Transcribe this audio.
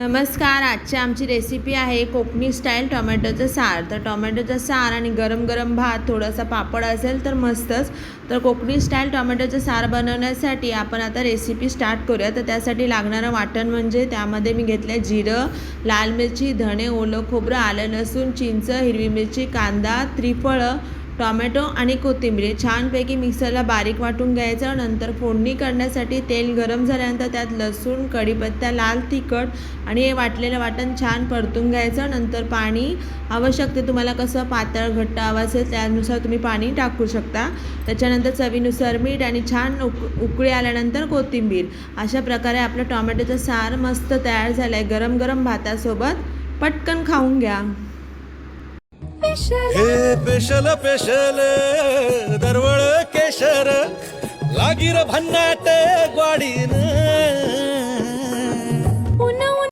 नमस्कार आजची आमची रेसिपी आहे कोकणी स्टाईल टोमॅटोचं सार. तर टोमॅटोचं सार आणि गरम गरम भात थोडासा पापड असेल तर मस्तच. तर कोकणी स्टाईल टोमॅटोचं सार बनवण्यासाठी आपण आता रेसिपी स्टार्ट करूया तर त्यासाठी लागणारं वाटण म्हणजे त्यामध्ये मी घेतलं जिरं लाल मिरची धणे ओलं खोबरं आलं लसूण चिंच हिरवी मिरची कांदा त्रिफळं टॉमॅटो आणि कोथिंबीर छानपैकी मिक्सरला बारीक वाटून घ्यायचं नंतर फोडणी करण्यासाठी तेल गरम झाल्यानंतर त्यात लसूण कढीपत्ता लाल तिखट आणि हे वाटलेलं वाटण छान परतून घ्यायचं. नंतर पाणी आवश्यक ते तुम्हाला कसं पातळ घट्ट हवं असेल त्यानुसार तुम्ही पाणी टाकू शकता. त्याच्यानंतर चवीनुसार मीठ आणि छान उक उकळी आल्यानंतर कोथिंबीर. अशा प्रकारे आपलं टॉमॅटोचं सार मस्त तयार झालं आहे गरम गरम भातासोबत पटकन खाऊन घ्या. हे पेशल पेशल दरवळ केशर लागीर भन्नाट ग्वाडीन